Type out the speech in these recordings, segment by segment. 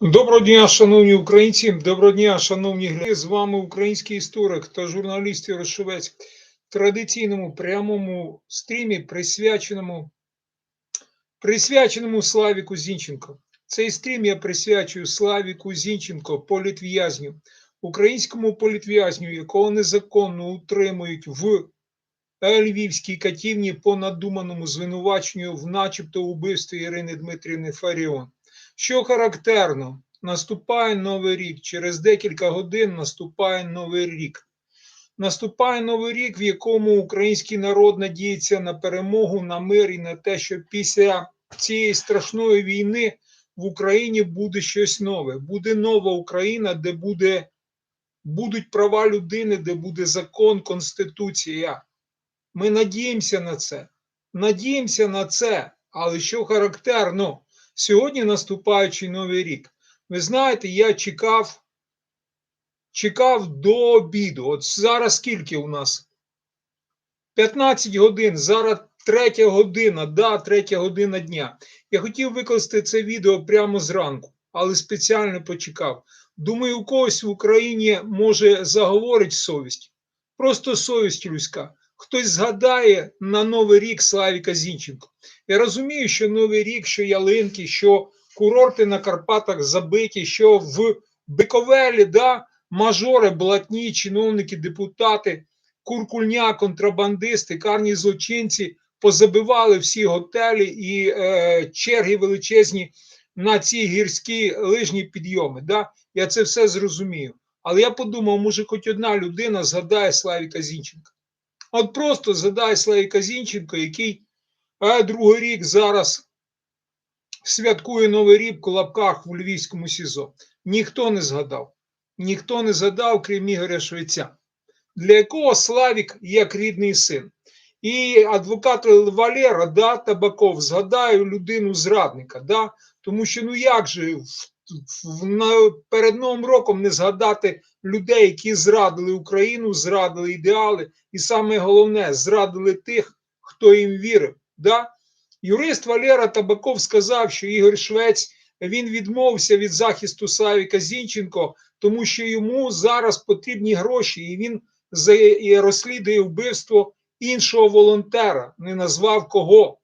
Доброго дня, шановні українці, доброго дня, шановні глядачі. З вами український історик та журналіст Ярошовець в традиційному прямому стрімі, присвяченому, присвяченому Славіку Зінченко. Цей стрім я присвячую Славіку Зінченко, політв'язню, українському політв'язню, якого незаконно утримують в Львівській катівні по надуманому звинуваченню в начебто убивстві Ірини Дмитрівни Фаріон. Що характерно, наступає новий рік. Через декілька годин наступає новий рік. Наступає новий рік, в якому український народ надіється на перемогу, на мир і на те, що після цієї страшної війни в Україні буде щось нове. Буде нова Україна, де буде, будуть права людини, де буде закон, конституція. Ми надіємося на це. Надіємося на це, але що характерно, сьогодні наступаючий новий рік. Ви знаєте, я чекав, чекав до обіду. От зараз скільки у нас? 15 годин, зараз третя година, да, третя година дня. Я хотів викласти це відео прямо зранку, але спеціально почекав. Думаю, у когось в Україні може заговорить совість. Просто совість людська. Хтось згадає на Новий рік Славіка Зінченко. Я розумію, що Новий рік, що ялинки, що курорти на Карпатах забиті, що в Биковелі, да, мажори, блатні, чиновники, депутати, куркульня, контрабандисти, карні злочинці позабивали всі готелі і е, черги величезні на ці гірські лижні підйоми. Да? Я це все зрозумію. Але я подумав, може, хоч одна людина згадає Славіка Зінченка. От просто згадай Славіка Зінченко, який другий рік зараз святкує Новий рік в лапках в Львівському СІЗО. Ніхто не згадав. Ніхто не згадав, крім Ігоря Швеця, для якого Славік як рідний син. І адвокат Валера да, Табаков згадає людину зрадника. Да, Тому що ну як же в, в, на, перед Новим роком не згадати людей, які зрадили Україну, зрадили ідеали, і саме головне, зрадили тих, хто їм вірив. Да? Юрист Валера Табаков сказав, що Ігор Швець він відмовився від захисту Славіка Зінченко, тому що йому зараз потрібні гроші, і він розслідує вбивство іншого волонтера, не назвав кого.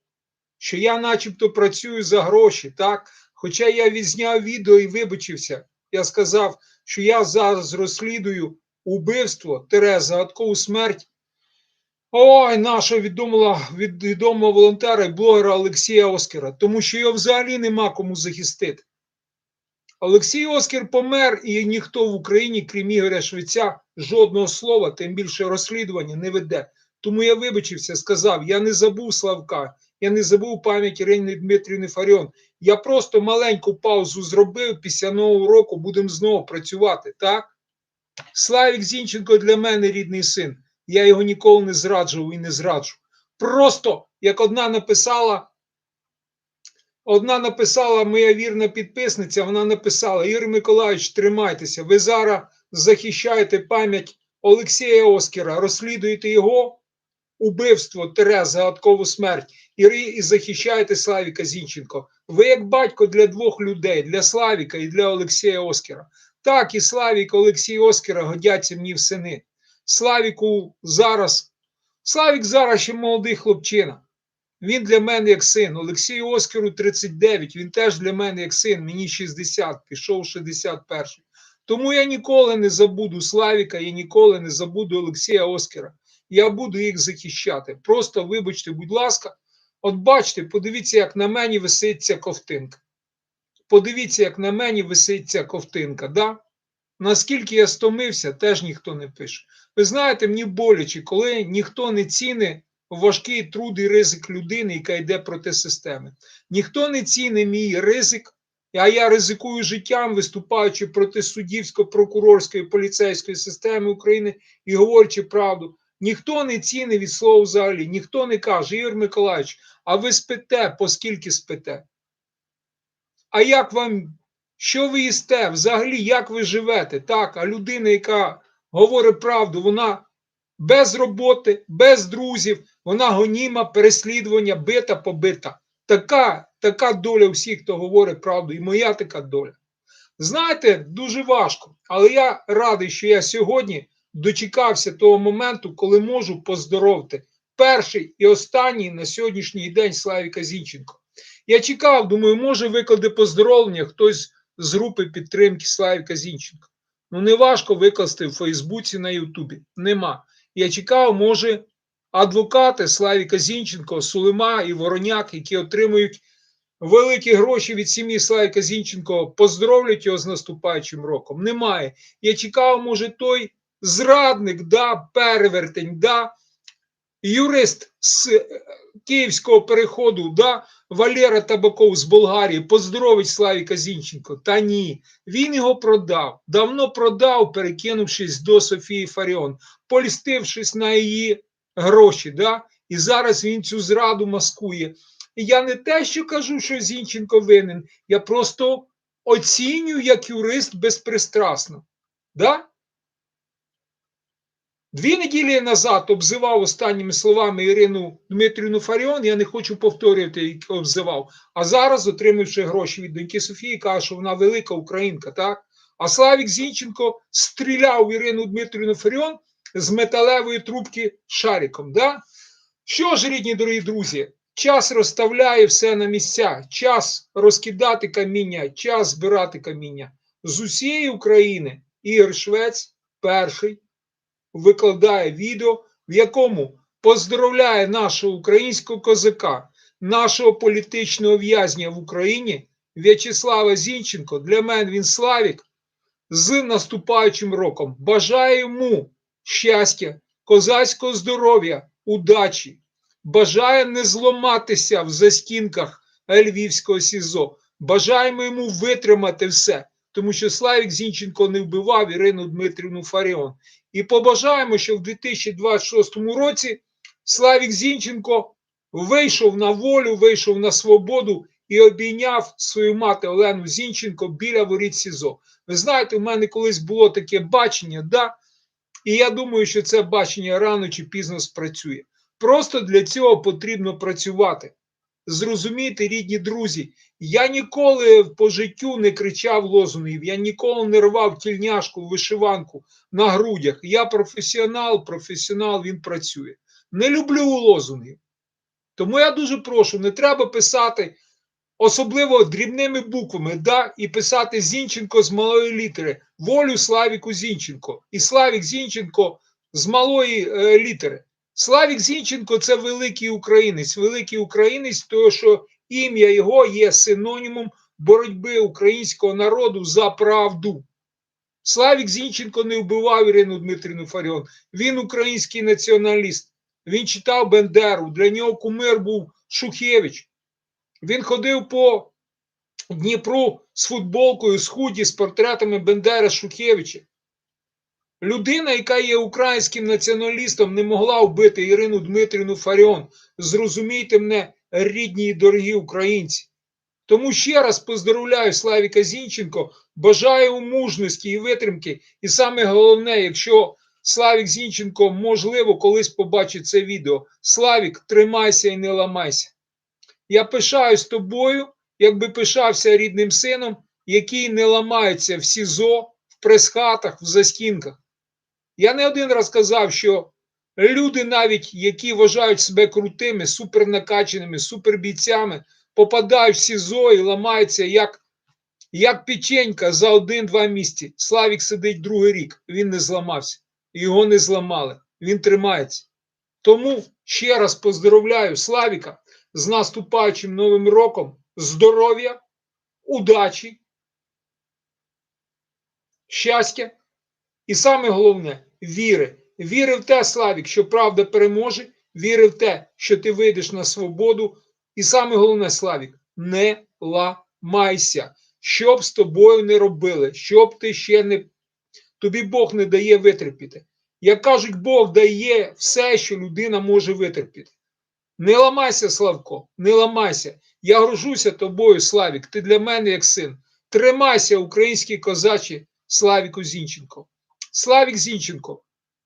Що я, начебто, працюю за гроші, так? Хоча я відзняв відео і вибачився, я сказав, що я зараз розслідую убивство Тере, загадкову смерть. Ой, нашого відомого, відомого волонтера і блогера Олексія Оскара, тому що його взагалі нема кому захистити. Олексій Оскар помер, і ніхто в Україні, крім Ігоря Швеця, жодного слова, тим більше розслідування не веде. Тому я вибачився, сказав: я не забув Славка, я не забув пам'ять Ірини Дмитрівни Фаріон. Я просто маленьку паузу зробив після нового року будемо знову працювати. так? Славік Зінченко для мене рідний син. Я його ніколи не зраджував і не зраджу. Просто як одна написала, одна написала моя вірна підписниця, вона написала: Ігор Миколаївич, тримайтеся, ви зараз захищаєте пам'ять Олексія Оскара, розслідуєте його убивство, тере, загадкову смерть і, і захищаєте Славіка Зінченко. Ви як батько для двох людей, для Славіка і для Олексія Оскара. Так, і Славік, Олексій Оскара годяться мені в сини. Славіку зараз, Славік зараз ще молодий хлопчина. Він для мене як син. Олексію Оскару 39, він теж для мене як син, мені 60, пішов 61. Тому я ніколи не забуду Славіка, я ніколи не забуду Олексія Оскара. Я буду їх захищати. Просто вибачте, будь ласка, от бачите, подивіться, як на мені висить ця ковтинка. Подивіться, як на мені висить ця ковтинка. Да? Наскільки я стомився, теж ніхто не пише. Ви знаєте, мені боляче, коли ніхто не цінить важкий труд і ризик людини, яка йде проти системи. Ніхто не цінить мій ризик, а я ризикую життям, виступаючи проти суддівсько-прокурорської поліцейської системи України і говорячи правду. Ніхто не цінить від слова взагалі, ніхто не каже, Ігор Миколаївич, а ви спите, поскільки спите? А як вам, що ви їсте? Взагалі, як ви живете? Так, а людина, яка говорить правду, вона без роботи, без друзів, вона гоніма, переслідування, бита, побита. Така, така доля всіх, хто говорить правду, і моя така доля. Знаєте, дуже важко. Але я радий, що я сьогодні дочекався того моменту, коли можу поздоровити перший і останній на сьогоднішній день Славіка Зінченко. Я чекав, думаю, може викладе поздоровлення хтось з групи підтримки Славіка Зінченка. Ну, не важко викласти в Фейсбуці на Ютубі. Нема. Я чекав, може, адвокати Славіка Зінченко, Сулима і Вороняк, які отримують великі гроші від сім'ї Славіка Зінченко, поздоровлять його з наступаючим роком. Немає. Я чекав, може, той зрадник, да, перевертень, да, юрист з е, київського переходу, да, Валера Табаков з Болгарії, поздоровить Славіка Зінченко. Та ні, він його продав. Давно продав, перекинувшись до Софії Фаріон, польстившись на її гроші. Да? І зараз він цю зраду маскує. Я не те, що кажу, що Зінченко винен, я просто оцінюю як юрист безпристрасно. Да? Дві неділі назад обзивав останніми словами Ірину Дмитрівну Фаріон. Я не хочу повторювати, як обзивав. А зараз, отримавши гроші від доньки Софії, каже, що вона велика українка, так? А Славік Зінченко стріляв в Ірину Дмитрівну Фаріон з металевої трубки шариком. Да? Що ж, рідні дорогі друзі, час розставляє все на місця, час розкидати каміння, час збирати каміння. З усієї України Ігор Швець перший викладає відео, в якому поздоровляє нашого українського козака, нашого політичного в'язня в Україні В'ячеслава Зінченко. Для мене він Славік з наступаючим роком. Бажаю йому щастя, козацького здоров'я, удачі. Бажаю не зламатися в застінках Львівського СІЗО. Бажаємо йому витримати все, тому що Славік Зінченко не вбивав Ірину Дмитрівну Фаріон. І побажаємо, що в 2026 році Славік Зінченко вийшов на волю, вийшов на свободу і обійняв свою мати Олену Зінченко біля воріт СІЗО. Ви знаєте, у мене колись було таке бачення, да? і я думаю, що це бачення рано чи пізно спрацює. Просто для цього потрібно працювати. Зрозумійте, рідні друзі, я ніколи по життю не кричав лозунгів, я ніколи не рвав тільняшку, вишиванку на грудях. Я професіонал, професіонал, він працює. Не люблю лозунгів. Тому я дуже прошу, не треба писати, особливо дрібними буквами, да, і писати Зінченко з малої літери, волю Славіку Зінченко. І Славік Зінченко з малої е, літери. Славік Зінченко це великий українець, великий українець, тому що ім'я його є синонімом боротьби українського народу за правду. Славік Зінченко не вбивав Ірину Дмитрівну Фаріон. Він український націоналіст. Він читав Бендеру. Для нього кумир був Шухевич. Він ходив по Дніпру з футболкою, з худі, з портретами Бендера Шухевича. Людина, яка є українським націоналістом, не могла вбити Ірину Дмитрівну Фаріон. Зрозумійте мене, рідні і дорогі українці. Тому ще раз поздоровляю Славіка Зінченко, бажаю мужності і витримки. І саме головне, якщо Славік Зінченко, можливо, колись побачить це відео. Славік, тримайся і не ламайся. Я пишаюсь тобою, якби пишався рідним сином, який не ламається в СІЗО, в прес-хатах, в застінках. Я не один раз казав, що люди, навіть які вважають себе крутими, супернакаченими, супербійцями, попадають в СІЗО і ламаються як як печенька за один-два місяці. Славік сидить другий рік, він не зламався. Його не зламали, він тримається. Тому ще раз поздоровляю Славіка з наступаючим новим роком, здоров'я, удачі, щастя. І саме головне віри. Віри в те, Славік, що правда переможе, віри в те, що ти вийдеш на свободу. І саме головне, Славік, не ламайся. Що б з тобою не робили, що б ти ще не. Тобі Бог не дає витерпіти. Як кажуть, Бог дає все, що людина може витерпіти. Не ламайся, Славко, не ламайся. Я горжуся тобою, Славік. Ти для мене як син. Тримайся, українські козачі, Славіку Зінченко. Славік Зінченко,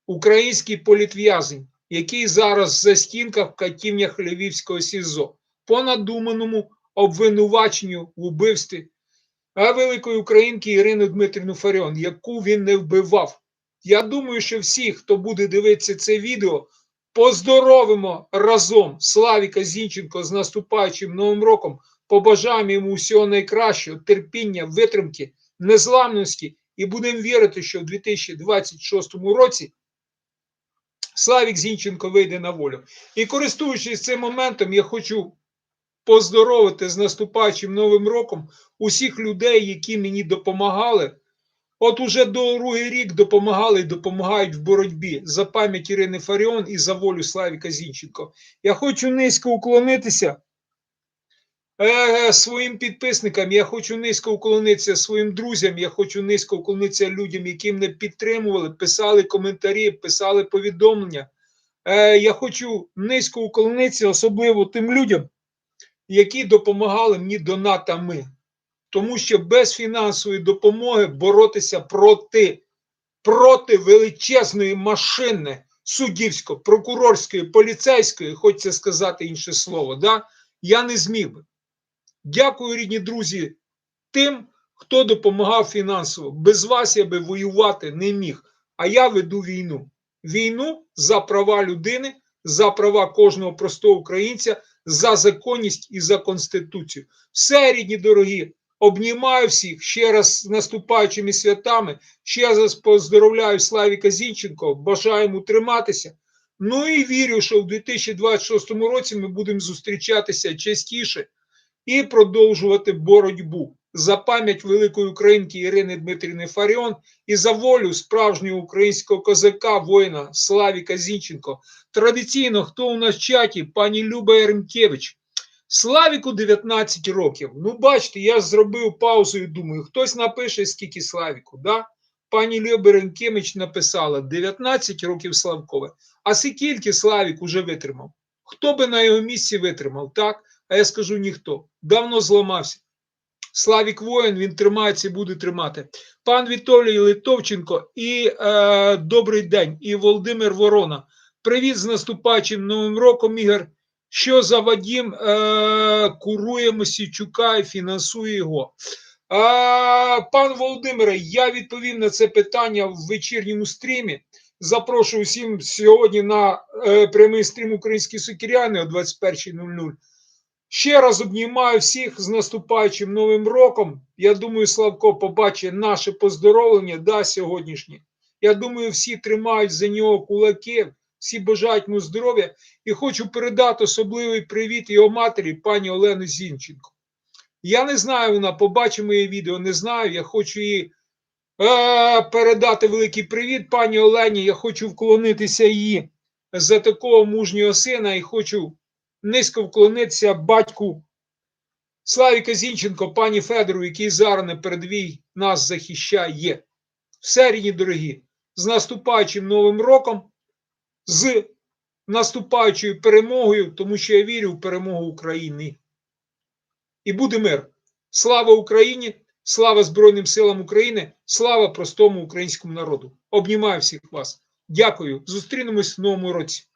український політв'язень, який зараз за стінках в катівнях Львівського СІЗО, по надуманому обвинуваченню в убивстві великої українки Ірину Дмитрівну Фаріон, яку він не вбивав. Я думаю, що всі, хто буде дивитися це відео, поздоровимо разом Славіка Зінченко з наступаючим новим роком. Побажаємо йому всього найкращого, терпіння, витримки, незламності і будемо вірити, що в 2026 році Славік Зінченко вийде на волю. І користуючись цим моментом, я хочу поздоровити з наступаючим новим роком усіх людей, які мені допомагали. От уже другий рік допомагали і допомагають в боротьбі за пам'ять Ірини Фаріон і за волю Славіка Зінченко. Я хочу низько уклонитися е, своїм підписникам, я хочу низько уклонитися своїм друзям, я хочу низько уклонитися людям, які мене підтримували, писали коментарі, писали повідомлення. Е, я хочу низько уклонитися, особливо тим людям, які допомагали мені донатами. Тому що без фінансової допомоги боротися проти, проти величезної машини суддівсько-прокурорської, поліцейської, хочеться сказати інше слово, да? я не зміг би. Дякую, рідні друзі, тим, хто допомагав фінансово. Без вас я би воювати не міг. А я веду війну. Війну за права людини, за права кожного простого українця, за законність і за конституцію. Все, рідні дорогі, обнімаю всіх ще раз з наступаючими святами. Ще раз поздоровляю Славіка Зінченко, бажаю йому триматися. Ну і вірю, що в 2026 році ми будемо зустрічатися частіше і продовжувати боротьбу за пам'ять великої українки Ірини Дмитрівни Фаріон і за волю справжнього українського козака, воїна Славіка Зінченко. Традиційно, хто у нас в чаті, пані Люба Яремкевич. Славіку 19 років. Ну, бачите, я зробив паузу і думаю, хтось напише, скільки Славіку. да? Пані Люба Яремкевич написала 19 років Славкове. А скільки Славік уже витримав? Хто би на його місці витримав, так? А я скажу ніхто. Давно зламався. Славік воїн, він тримається і буде тримати. Пан Вітолій Литовченко і е, добрий день, і Володимир Ворона. Привіт з наступаючим новим роком, Ігор. Що за Вадім е, курує Мосійчука і фінансує його? А, пан Володимире, я відповів на це питання в вечірньому стрімі. Запрошую всім сьогодні на е, прямий стрім Українські сукіряни о 21.00. Ще раз обнімаю всіх з наступаючим новим роком. Я думаю, Славко побачить наше поздоровлення да, сьогоднішнє. Я думаю, всі тримають за нього кулаки, всі бажають йому здоров'я. І хочу передати особливий привіт його матері, пані Олени Зінченко. Я не знаю, вона побачить моє відео, не знаю. Я хочу їй е, передати великий привіт, пані Олені. Я хочу вклонитися її за такого мужнього сина і хочу низько вклонитися батьку Славіка Зінченко, пані Федору, який зараз на передовій нас захищає. Все, рідні дорогі, з наступаючим новим роком, з наступаючою перемогою, тому що я вірю в перемогу України. І буде мир. Слава Україні! Слава Збройним силам України! Слава простому українському народу! Обнімаю всіх вас! Дякую! Зустрінемось в новому році!